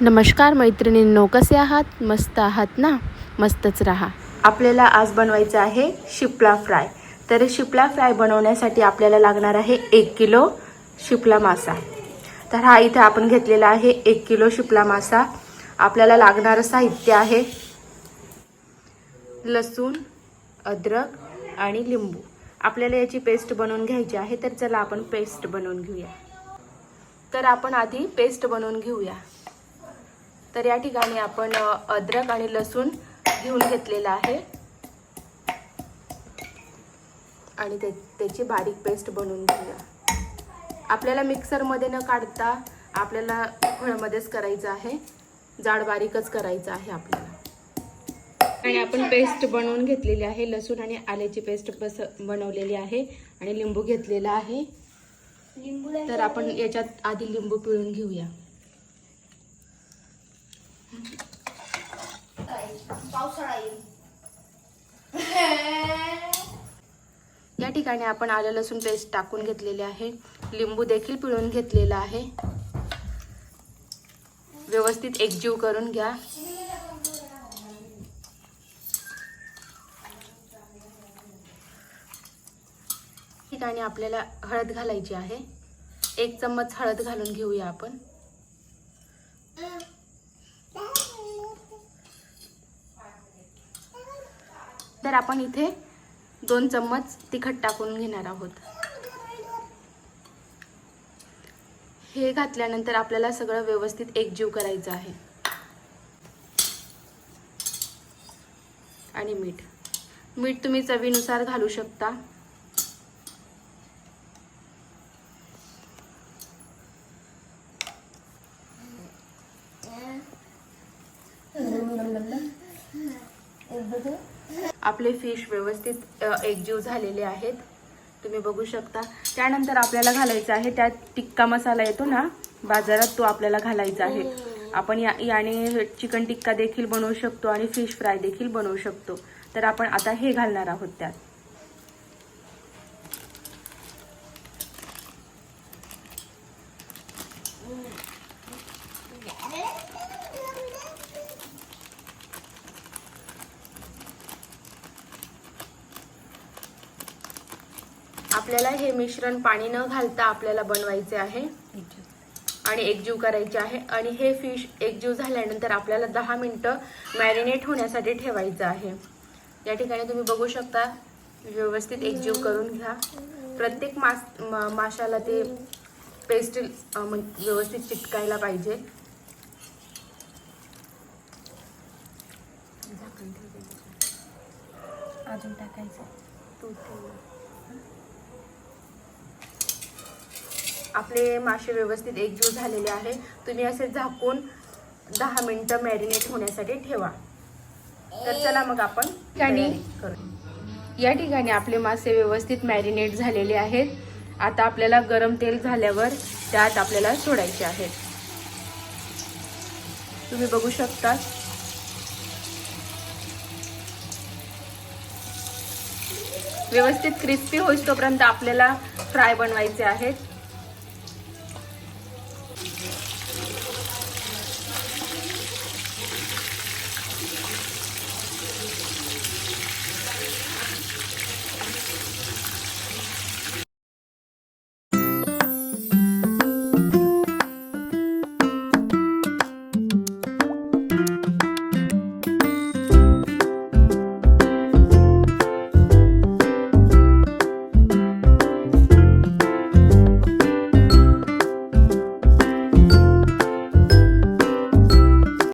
नमस्कार मैत्रिणींनो कसे आहात? मस्त आहात ना? मस्तच राहा. आपल्याला आज बनवायचं आहे शिपला फ्राय. तर शिपला फ्राय बनवण्यासाठी आपल्याला लागणार आहे एक किलो शिपला मासा. तर हा इथे आपण घेतलेला आहे एक किलो शिपला मासा. आपल्याला लागणारं साहित्य आहे लसूण अद्रक आणि लिंबू. आपल्याला याची पेस्ट बनवून घ्यायची आहे तर चला आपण पेस्ट बनवून घेऊया. तर आपण आधी पेस्ट बनवून घेऊया. तर या ठिकाणी आपण अद्रक आणि लसूण घेऊन घेतलेला आहे. आणि ते त्याची बारीक पेस्ट बनवून घेऊया. आपल्याला मिक्सरमध्ये न काढता आपल्याला फळमध्येच करायचं आहे. जाड बारीकच करायचं आहे आपल्याला. आणि आपण पेस्ट बनवून घेतलेली आहे. लसूण आणि आल्याची पेस्ट बस बनवलेली आहे. आणि लिंबू घेतलेला आहे. तर आपण याच्यात आधी लिंबू पिळून घेऊया. पावसाळा येईल. या ठिकाणी आपण आलं लसूण पेस्ट टाकून घेतलेले आहे. लिंबू देखील पिळून घेतलेला आहे. व्यवस्थित एकजीव करून घ्या. ठिकाणी आपल्याला हळद घालायची आहे. एक चम्मच हळद घालून घेऊया आपण. तर आपण इथे दोन चम्मच तिखट टाकून घेणार आहोत. हे घातल्यानंतर आपल्याला सगळं व्यवस्थित एकजीव करायचं आहे. आणि मीठ. मीठ तुम्ही चवीनुसार घालू शकता. आपले फिश व्यवस्थित एकजीव झालेले आहेत. तुम्ही बघू शकता. त्यानंतर आपल्याला घालायचं आहे त्यात टिक्का मसाला येतो ना बाजारात तो आपल्याला घालायचा आहे. आपण या याने चिकन टिक्का देखील बनवू शकतो आणि फिश फ्राय देखील बनवू शकतो. तर आपण आता हे घालणार आहोत त्यात. आपल्याला हे मिश्रण पाणी न घालता आपल्याला बनवायचे आहे. आणि एकजीव करायचे आहे. आणि हे फिश एकजीव झाल्यानंतर आपल्याला दहा मिनटं मॅरिनेट होण्यासाठी ठेवायचं आहे. या ठिकाणी तुम्ही बघू शकता व्यवस्थित एकजीव करून घ्या. प्रत्येक मास मा- माशाला ते पेस्ट व्यवस्थित चिटकायला पाहिजे. अजून टाकायचं तू ठेव. आपले मासे व्यवस्थित एकजीव झालेले आहे. तुम्ही असे झाकून दहा मिनिटं मॅरिनेट होण्यासाठी ठेवा. तर चला मग आपण ठिकाणी- करू. या ठिकाणी आपले मासे व्यवस्थित मॅरिनेट झालेले आहेत. आता आपल्याला गरम तेल झाल्यावर त्यात आपल्याला सोडायचे आहेत. तुम्ही बघू शकता व्यवस्थित क्रिस्पी होईस तोपर्यंत आपल्याला फ्राय बनवायचे आहेत.